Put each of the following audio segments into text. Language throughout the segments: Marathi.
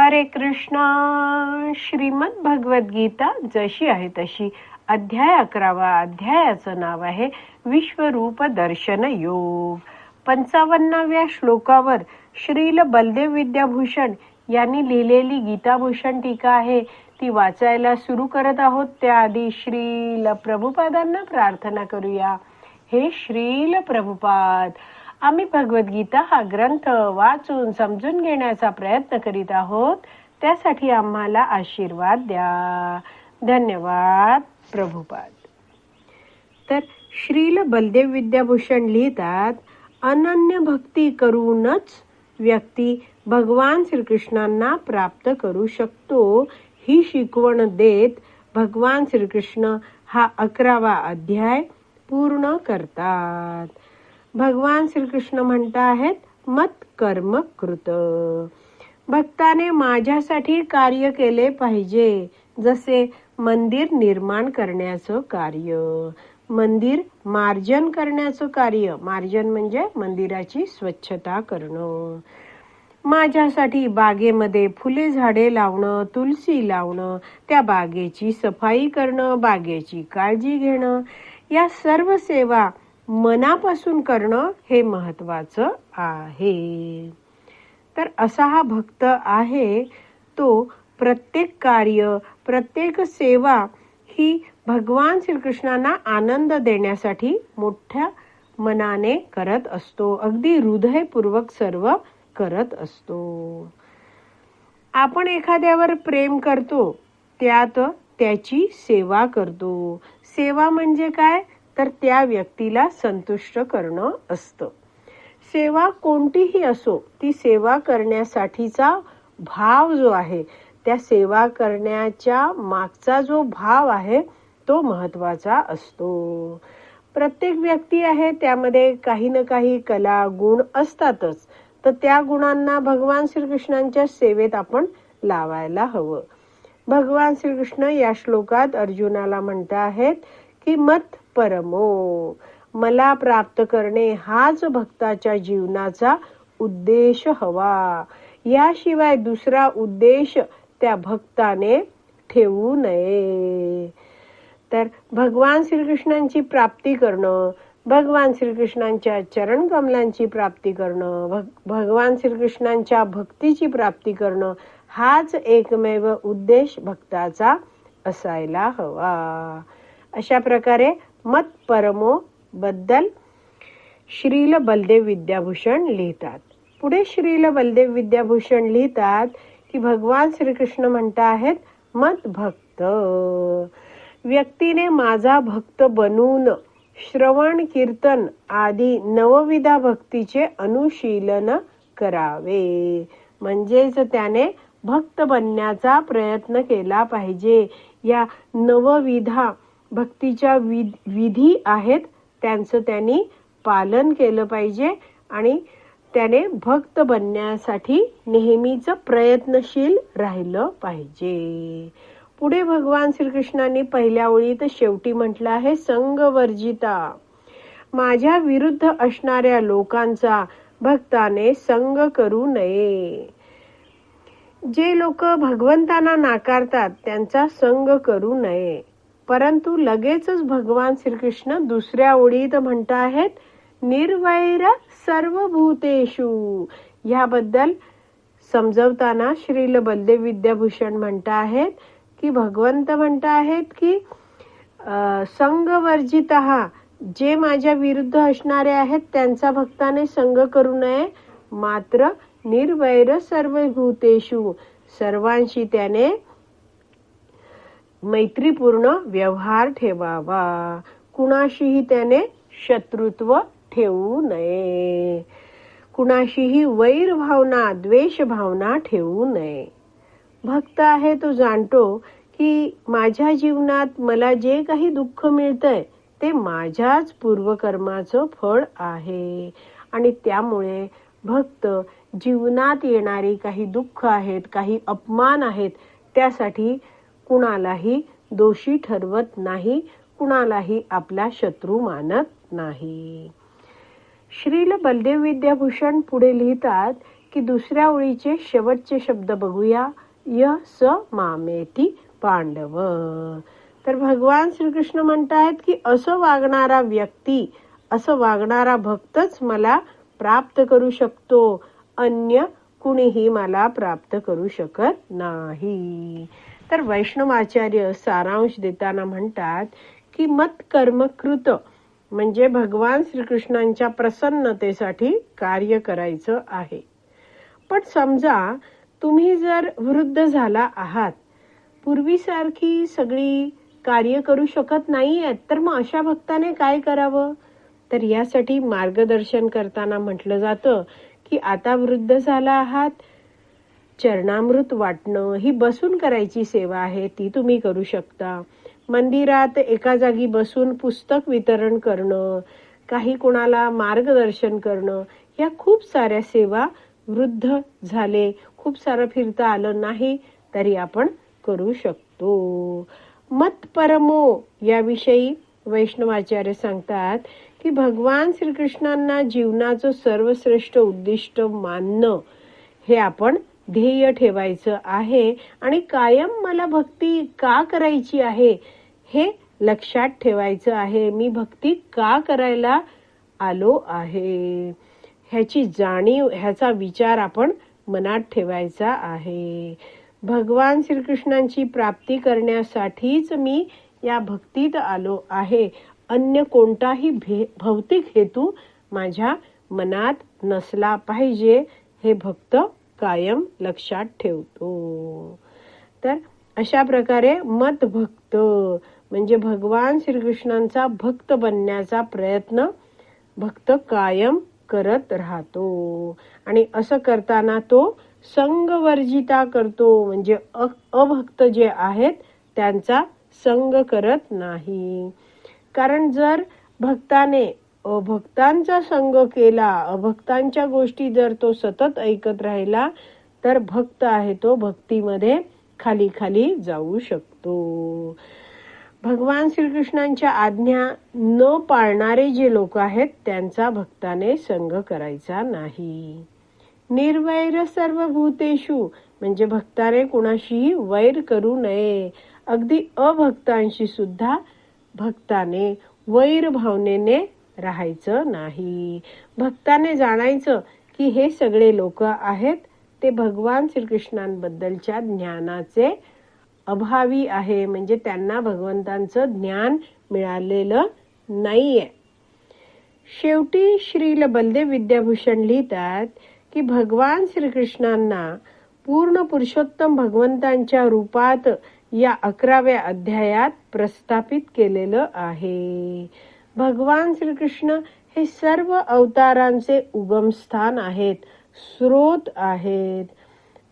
हरे कृष्णा. श्रीमद भगवद्गीता गीता जशी आहे तशी. अध्याय अकरावा अध्यायाचं नाव आहे विश्वरूप दर्शन योग. पंचावन्नाव्या श्लोकावर श्रील बलदेव विद्याभूषण यांनी लिहिलेली गीताभूषण टीका आहे. ती वाचायला सुरू करत आहोत. त्याआधी श्रील प्रभुपादांना प्रार्थना करूया. हे श्रील प्रभुपाद आम्ही भगवद्गीता हा ग्रंथ वाचून समजून घेण्याचा प्रयत्न करीत आहोत. त्यासाठी आम्हाला आशीर्वाद द्या. धन्यवाद प्रभुपाद. तर श्रील बलदेव विद्याभूषण लिहितात अनन्य भक्ती करूनच व्यक्ती भगवान श्रीकृष्णांना प्राप्त करू शकतो. ही शिकवण देत भगवान श्रीकृष्ण हा अकरावा अध्याय पूर्ण करतात. भगवान श्रीकृष्ण म्हणता आहेत मत कर्म कृत. भक्ताने माझ्यासाठी कार्य केले पाहिजे जसे मंदिर निर्माण करण्याचं कार्य. मंदिर मार्जन करण्याचं कार्य. मार्जन म्हणजे मंदिराची स्वच्छता करणं. माझ्यासाठी बागेमध्ये फुले झाडे लावणं तुलसी लावणं त्या बागेची सफाई करणं बागेची काळजी घेणं. या सर्व सेवा मनापासून करणं हे महत्वाचं आहे. तर असा हा भक्त आहे तो प्रत्येक कार्य प्रत्येक सेवा ही भगवान श्रीकृष्णांना आनंद देण्यासाठी मोठ्या मनाने करत असतो. अगदी हृदयपूर्वक सर्व करत असतो. आपण एखाद्यावर प्रेम करतो त्यात त्याची सेवा करतो. सेवा म्हणजे काय? तर त्या व्यक्तीला संतुष्ट करणं असतं. सेवा कोणतीही असो ती सेवा करण्यासाठीचा भाव जो आहे त्या सेवा करण्याच्या मागचा जो भाव आहे तो महत्त्वाचा असतो. प्रत्येक व्यक्ती आहे त्यामध्ये काही ना काही कला गुण असतातच. तर त्या गुणांना भगवान श्रीकृष्णांच्या सेवेत आपण लावायला हवं. भगवान श्रीकृष्ण या श्लोकात अर्जुनाला म्हणता आहेत की मत परमो. मला प्राप्त करणे हाच भक्ताच्या जीवनाचा उद्देश हवा. याशिवाय दुसरा उद्देश त्या भक्ताने ठेवू नये. तर भगवान श्रीकृष्णांची प्राप्ती करणं भगवान श्रीकृष्णांच्या चरण कमलांची प्राप्ती करणं भगवान श्रीकृष्णांच्या भक्तीची प्राप्ती करणं हाच एकमेव उद्देश भक्ताचा असायला हवा. अशा प्रकारे मत परमो बद्दल श्रील बलदेव विद्याभूषण लिहितात. पुढे श्रील बलदेव विद्याभूषण लिहितात की भगवान श्रीकृष्ण म्हणता आहेत मत भक्त. व्यक्तीने माझा भक्त बनून श्रवण कीर्तन आदी नवविधा भक्तीचे अनुशीलन करावे. म्हणजेच त्याने भक्त बनण्याचा प्रयत्न केला पाहिजे. या नवविधा भक्तीच्या विधी आहेत त्यांचं त्यांनी पालन केलं पाहिजे आणि त्याने भक्त बनण्यासाठी नेहमीच प्रयत्नशील राहिलं पाहिजे. पुढे भगवान श्रीकृष्णांनी पहिल्या ओळीत शेवटी म्हटलं आहे संगवर्जिता माझ्या विरुद्ध असणाऱ्या लोकांचा भक्ताने संग करू नये. जे लोक भगवंतांना नाकारतात त्यांचा संग करू नये. परंतु लगेचच भगवान श्रीकृष्ण दुसऱ्या ओळीत म्हणत आहेत निर्वैर सर्व भूतेषु ह्याबद्दल समजवताना श्रील बलदेव विद्याभूषण म्हणत आहेत की भगवंत म्हणत आहेत की संघवर्जित जे माझ्या विरुद्ध असणारे आहेत त्यांचा भक्ताने संग करू नये मात्र निर्वैर सर्व भूतेषु सर्वांशी त्याने मैत्रीपूर्ण व्यवहार ठेवावा. कुणाशीही त्याने शत्रुत्व ठेवू नये. कुणाशीही वैर भावना द्वेष भावना ठेवू नये. भक्त आहे तो जाणतो की माझ्या जीवनात मला जे काही दुःख मिळतंय ते माझ्याच पूर्वकर्माचं फळ आहे. आणि त्यामुळे भक्त जीवनात येणारी काही दुःख आहेत काही अपमान आहेत त्यासाठी कुणालाही दोषी ठरवत नाही कुणालाही आपला शत्रू मानत नाही. श्रील बलदेव विद्याभूषण पुढे लिहितात की दुसऱ्या ओळीचे शेवटचे शब्द बघूया. य स मामेती पांडव. तर भगवान श्रीकृष्ण म्हणतायत की असं वागणारा व्यक्ती असं वागणारा भक्तच मला प्राप्त करू शकतो. अन्य कुणीही मला प्राप्त करू शकत नाही. तर वैष्णवाचार्य सारांश देताना म्हणतात की मत कर्मकृत म्हणजे भगवान श्रीकृष्णांच्या प्रसन्नतेसाठी कार्य करायचं आहे. पण समजा तुम्ही जर वृद्ध झाला आहात पूर्वीसारखी सगळी कार्य करू शकत नाहीयेत तर मग अशा भक्ताने काय करावं? तर यासाठी मार्गदर्शन करताना म्हटलं जातं की आता वृद्ध झाला आहात चरणामृत वाटणं ही बसून करायची सेवा आहे ती तुम्ही करू शकता. मंदिरात एका जागी बसून पुस्तक वितरण करणं काही कोणाला मार्गदर्शन करणं या खूप साऱ्या सेवा वृद्ध झाले. खूप सारं फिरता आलं नाही तरी आपण करू शकतो. मत परमो याविषयी वैष्णवाचार्य सांगतात की भगवान श्रीकृष्णांना जीवनाचं सर्वश्रेष्ठ उद्दिष्ट मानणं हे आपण ध्येय ठेवायचं आहे. आणि कायम मला भक्ती का करायची आहे? हे लक्षात ठेवायचं आहे. मी भक्ती का करायला आलो आहे? ह्याची जाणीव ह्याचा विचार आपण मनात ठेवायचा आहे. भगवान श्रीकृष्णांची प्राप्ती करण्यासाठीच मी या भक्तीत आलो आहे. अन्य कोणताही भे भौतिक हेतू माझ्या मनात नसला पाहिजे हे भक्त कायम लक्षात ठेवतो. तर अशा प्रकारे मत भक्त म्हणजे भगवान श्रीकृष्णांचा भक्त बनण्याचा प्रयत्न भक्त कायम करत राहतो. आणि असं करताना तो संगवर्जिता करतो म्हणजे अभक्त जे आहेत त्यांचा संग करत नाही. कारण जर भक्ताने अभक्तांचा संग केला अभक्तांच्या गोष्टी जर तो सतत ऐकत राहिला तर भक्त आहे तो भक्तीमध्ये खाली खाली जाऊ शकतो. भगवान श्रीकृष्णांच्या आज्ञा न पाळणारे जे लोक आहेत त्यांचा भक्ताने संग करायचा नाही. निर्वैर सर्व भूतेषु म्हणजे भक्ताने कुणाशीही वैर करू नये. अगदी अभक्तांशी सुद्धा भक्ताने वैर भावनेने राहायचं नाही. भक्ताने जाणायचं की हे सगळे लोक आहेत ते भगवान श्रीकृष्णांबद्दलच्या ज्ञानाचे अभावी आहे. म्हणजे त्यांना भगवंतांचं ज्ञान मिळालेलं नाहीये. शेवटी श्रील बलदेव विद्याभूषण लिहितात की भगवान श्रीकृष्णांना पूर्ण पुरुषोत्तम भगवंतांच्या रूपात या अकराव्या अध्यायात प्रस्थापित केलेलं आहे. भगवान श्रीकृष्ण हे सर्व अवतारांचे उगमस्थान आहेत स्रोत आहेत.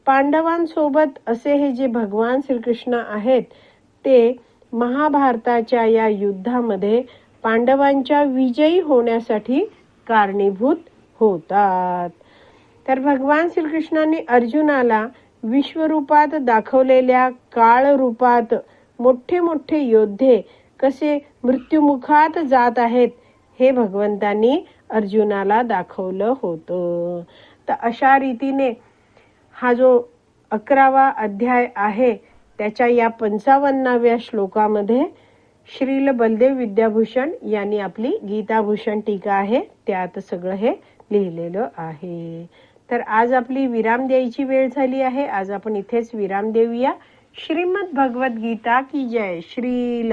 पांडवांसोबत असे हे जे भगवान श्रीकृष्ण आहेत ते महाभारताच्या या युद्धामध्ये पांडवांच्या विजयी होण्यासाठी कारणीभूत होतात. तर भगवान श्रीकृष्णांनी अर्जुनाला विश्वरूपात दाखवलेल्या काळ रूपात मोठे मोठे योद्धे कसे मृत्युमुखात जात आहेत हे भगवंतांनी अर्जुनाला दाखवलं होतं. तर अशा रीतीने हा जो अकरावा अध्याय आहे त्याच्या या पंचावन्नाव्या श्लोकामध्ये श्रील बलदेव विद्याभूषण यांनी आपली गीताभूषण टीका आहे त्यात सगळं हे लिहिलेलं आहे. तर आज आपली विराम द्यायची वेळ झाली आहे आज आपण इथेच विराम देऊया. श्रीमद भगवत गीता की जय श्रील